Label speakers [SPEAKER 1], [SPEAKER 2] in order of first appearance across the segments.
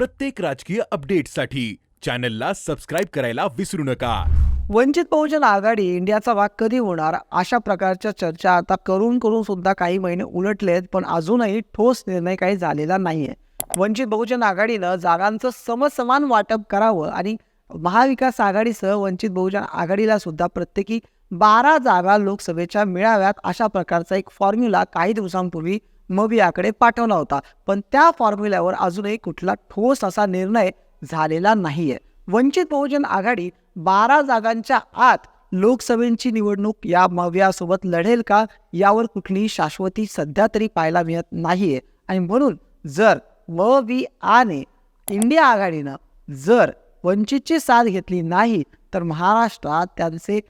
[SPEAKER 1] प्रत्येक राजकीय अपडेटसाठी चॅनलला सबस्क्राईब करायला विसरू नका.
[SPEAKER 2] वंचित बहुजन आघाडी इंडियाचा वाक कधी होणार? अशा प्रकारच्या चर्चा आता करून करून सुद्धा काही महिने उलटलेत पण अजूनही ठोस निर्णय काही झालेला नाहीये. वंचित बहुजन आघाडीनं जागांचं समसमान वाटप करावं आणि महाविकास आघाडीसह वंचित बहुजन आघाडीला सुद्धा प्रत्येकी बारा जागा लोकसभेच्या मिळाव्यात अशा प्रकारचा एक फॉर्म्युला काही दिवसांपूर्वी मग याकडे पाठवला होता. पण त्या फॉर्म्युल्यावर अजूनही कुठला ठोस असा निर्णय झालेला नाहीये. वंचित बहुजन आघाडी बारा जागांच्या आत लोकसभेची निवडणूक या मव्यासोबत लढेल का? यावर कुठलीही शाश्वती सध्या तरी पाहायला मिळत नाहीये. आणि म्हणून जर म वी आने इंडिया आघाडीनं जर वंचितची साथ घेतली नाही तर महाराष्ट्रात त्यांचे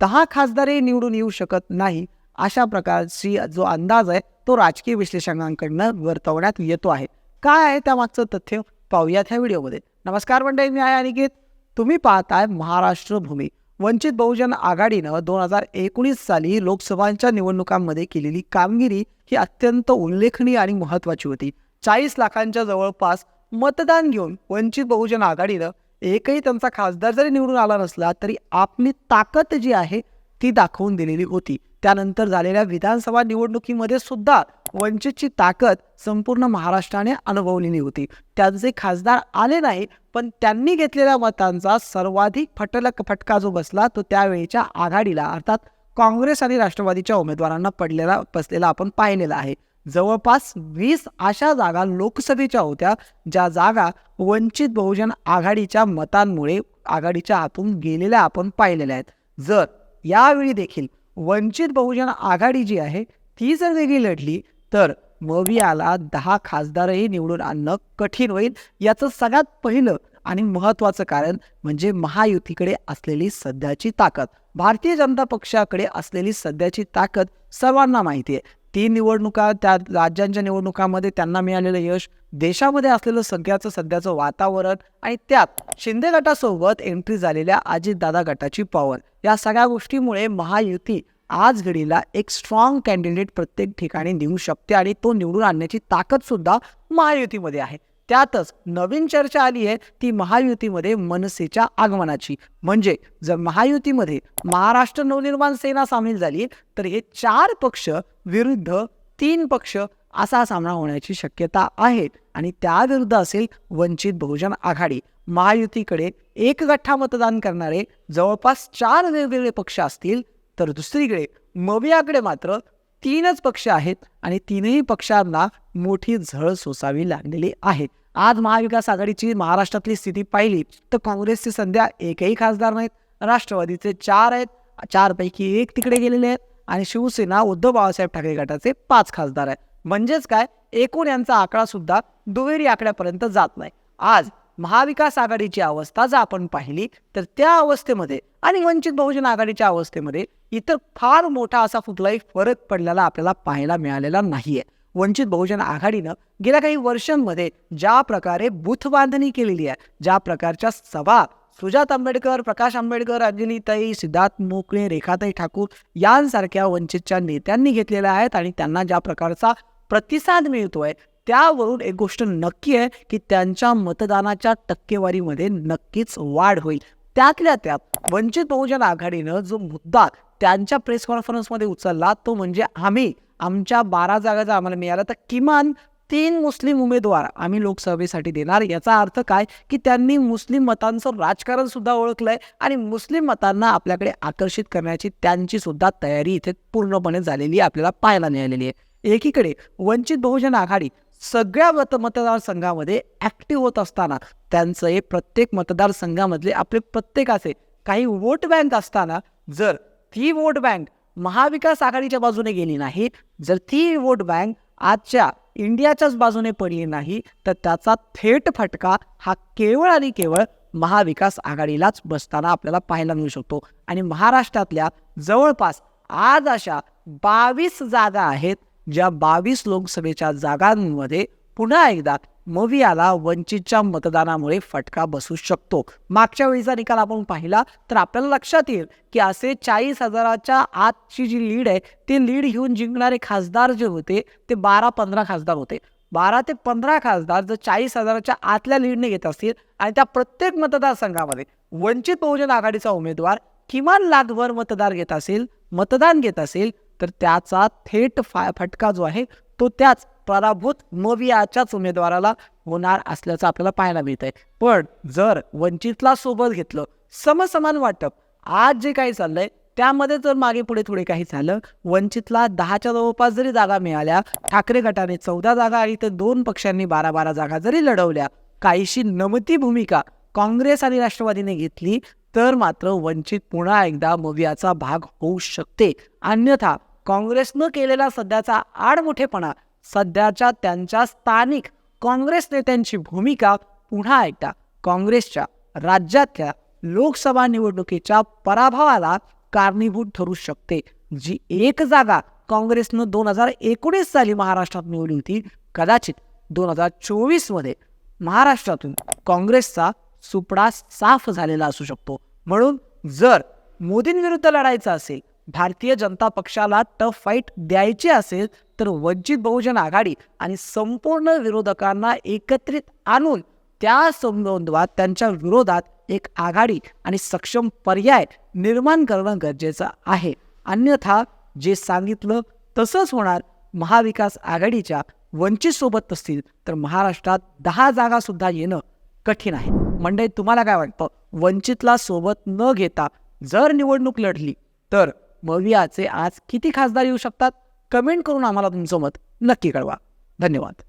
[SPEAKER 2] दहा खासदारही निवडून येऊ शकत नाही. अशा प्रकारची जो अंदाज आहे तो राजकीय विश्लेषकांकडनं वर्तवण्यात येतो आहे. काय आहे त्यामागचं तथ्य? पाहूयात ह्या व्हिडिओमध्ये. नमस्कार मंडळी मी आहे अनिकेत. तुम्ही पाहताय महाराष्ट्र भूमी. वंचित बहुजन आघाडीनं दोन हजार एकोणीस साली लोकसभांच्या निवडणुकांमध्ये केलेली कामगिरी ही अत्यंत उल्लेखनीय आणि महत्त्वाची होती. चाळीस लाखांच्या जवळपास मतदान घेऊन वंचित बहुजन आघाडीनं एकही त्यांचा खासदार जरी निवडून आला नसला तरी आपली ताकद जी आहे ती दाखवून दिलेली होती. त्यानंतर झालेल्या विधानसभा निवडणुकीमध्ये सुद्धा वंचितची ताकद संपूर्ण महाराष्ट्राने अनुभवलेली होती. त्यांचे खासदार आले नाही पण त्यांनी घेतलेल्या मतांचा सर्वाधिक फटलक फटका जो बसला तो त्यावेळेच्या आघाडीला अर्थात काँग्रेस आणि राष्ट्रवादीच्या उमेदवारांना पडलेला बसलेला आपण पाहिलेला आहे. जवळपास वीस अशा जागा लोकसभेच्या होत्या ज्या जागा वंचित बहुजन आघाडीच्या मतांमुळे आघाडीच्या हातून गेलेल्या आपण पाहिलेल्या आहेत. जर यावेळी देखील वंचित बहुजन आघाडी जी आहे ती जर वेगळी लढली तर मवियाला दहा खासदारही निवडून आणणं कठीण होईल. याचं सगळ्यात पहिलं आणि महत्त्वाचं कारण म्हणजे महायुतीकडे असलेली सध्याची ताकद. भारतीय जनता पक्षाकडे असलेली सध्याची ताकद सर्वांना माहिती आहे. तीन निवडणुका त्या राज्यांच्या निवडणुकांमध्ये त्यांना मिळालेलं यश देशामध्ये असलेलं सगळ्याचं सध्याचं वातावरण आणि त्यात शिंदे गटासोबत एंट्री झालेल्या अजितदादा गटाची पॉवर या सगळ्या गोष्टीमुळे महायुती आज घडीला एक स्ट्रॉंग कॅन्डिडेट प्रत्येक ठिकाणी नेऊ शकते आणि तो निवडून आणण्याची ताकदसुद्धा महायुतीमध्ये आहे. त्यातच नवीन चर्चा आली आहे ती महायुतीमध्ये मनसेच्या आगमनाची. म्हणजे जर महायुतीमध्ये महाराष्ट्र नवनिर्माण सेना सामील झाली तर हे चार पक्ष विरुद्ध तीन पक्ष असा सामना होण्याची शक्यता आहे. आणि त्याविरुद्ध असेल वंचित बहुजन आघाडी. महायुतीकडे एक गठ्ठा मतदान करणारे जवळपास चार वेगवेगळे पक्ष असतील तर दुसरीकडे मवियाकडे मात्र तीनच पक्ष आहेत आणि तीनही पक्षांना मोठी झळ सोसावी लागलेली आहे. आज महाविकास आघाडीची महाराष्ट्रातली स्थिती पाहिली तर काँग्रेसचे सध्या एकही खासदार नाहीत राष्ट्रवादीचे चार आहेत चारपैकी एक तिकडे गेलेले आहेत आणि शिवसेना उद्धव बाळासाहेब ठाकरे गटाचे पाच खासदार आहेत. म्हणजेच काय? एकूण यांचा आकडा सुद्धा दुहेरी आकड्यापर्यंत जात नाही. आज महाविकास आघाडीची अवस्था जर आपण पाहिली तर त्या अवस्थेमध्ये आणि वंचित बहुजन आघाडीच्या अवस्थेमध्ये इतर फार मोठा असा कुठलाही फरक पडलेला आपल्याला पाहायला मिळालेला नाहीये. वंचित बहुजन आघाडीनं गेल्या काही वर्षांमध्ये ज्या प्रकारे बूथ बांधणी केलेली आहे ज्या प्रकारच्या सभा सुजात आंबेडकर प्रकाश आंबेडकर अंजलीताई सिद्धार्थ मोकळे रेखाताई ठाकूर यांसारख्या वंचितच्या नेत्यांनी घेतलेल्या आहेत आणि त्यांना ज्या प्रकारचा प्रतिसाद मिळतोय त्यावरून एक गोष्ट नक्की आहे की त्यांच्या मतदानाच्या टक्केवारीमध्ये नक्कीच वाढ होईल. त्यातल्या त्यात वंचित बहुजन आघाडीनं जो मुद्दा त्यांच्या प्रेस कॉन्फरन्समध्ये उचलला तो म्हणजे आम्ही आमच्या बारा जागा जर आम्हाला मिळाल्या तर किमान तीन मुस्लिम उमेदवार आम्ही लोकसभेसाठी देणार. याचा अर्थ काय? की त्यांनी मुस्लिम मतांचं राजकारण सुद्धा ओळखलंय आणि मुस्लिम मतांना आपल्याकडे आकर्षित करण्याची त्यांची सुद्धा तयारी इथे पूर्णपणे झालेली आपल्याला पाहायला मिळालेली आहे. एकीकडे वंचित बहुजन आघाडी सगळ्या मत मतदारसंघामध्ये ॲक्टिव्ह होत असताना त्यांचं हे प्रत्येक मतदारसंघामधले आपले प्रत्येकाचे काही वोट बँक असताना जर ती वोट बँक महाविकास आघाडीच्या बाजूने गेली नाही जर ती वोट बँक आजच्या इंडियाच्याच बाजूने पडली नाही तर त्याचा थेट फटका हा केवळ आणि केवळ महाविकास आघाडीलाच बसताना आपल्याला पाहायला मिळू शकतो. आणि महाराष्ट्रातल्या जवळपास आज अशा बावीस जागा आहेत ज्या बावीस लोकसभेच्या जागांमध्ये पुन्हा एकदा मवियाला वंचितच्या मतदानामुळे फटका बसू शकतो. मागच्या वेळीचा निकाल आपण पाहिला तर आपल्याला लक्षात येईल की असे चाळीस हजाराच्या आतची जी लीड आहे ते लीड घेऊन जिंकणारे खासदार जे होते ते बारा पंधरा खासदार होते. बारा ते पंधरा खासदार जर चाळीस हजाराच्या आतल्या लीडने घेत असतील आणि त्या प्रत्येक मतदारसंघामध्ये वंचित बहुजन आघाडीचा उमेदवार किमान लाखभर मतदार घेत असेल मतदान घेत असेल तर त्याचा थेट फा फटका जो आहे तो त्याच पराभूत मवियाच्याच उमेदवाराला होणार असल्याचं आपल्याला पाहायला मिळत आहे पण जर वंचितला सोबत घेतलं समसमान वाटप आज जे काही चाललंय त्यामध्ये जर मागे पुढे थोडे काही झालं वंचितला दहाच्या जवळपास जरी जागा मिळाल्या ठाकरे गटाने चौदा जागा आणि तर दोन पक्षांनी बारा बारा जागा जरी लढवल्या काहीशी नमती भूमिका काँग्रेस आणि राष्ट्रवादीने घेतली तर मात्र वंचित पुन्हा एकदा मवियाचा भाग होऊ शकते. अन्यथा काँग्रेसनं केलेला सध्याचा आडमुठेपणा सध्याच्या त्यांच्या स्थानिक काँग्रेस नेत्यांची भूमिका पुन्हा एकदा काँग्रेसच्या राज्यातल्या लोकसभा निवडणुकीच्या पराभवाला कारणीभूत ठरू शकते जी एक जागा काँग्रेसनं दोन हजार एकोणीस साली महाराष्ट्रात मिळवली होती. कदाचित दोन हजार चोवीसमध्ये महाराष्ट्रातून काँग्रेसचा सुपडा साफ झालेला असू शकतो. म्हणून जर मोदींविरुद्ध लढायचं असेल भारतीय जनता पक्षाला टफ फाईट द्यायची असेल तर वंचित बहुजन आघाडी आणि संपूर्ण विरोधकांना एकत्रित आणून त्या संबंधात त्यांच्या विरोधात एक आघाडी आणि सक्षम पर्याय निर्माण करणं गरजेचं आहे. अन्यथा जे सांगितलं तसंच होणार. महाविकास आघाडीच्या वंचित सोबत असतील तर महाराष्ट्रात दहा जागा सुद्धा येणं कठीण आहे. म्हणजे तुम्हाला काय वाटतं? वंचितला सोबत न घेता जर निवडणूक लढली तर? मवियाचे आज किती खासदार येऊ शकतात? कमेंट करून आम्हाला तुमचं मत नक्की कळवा. धन्यवाद.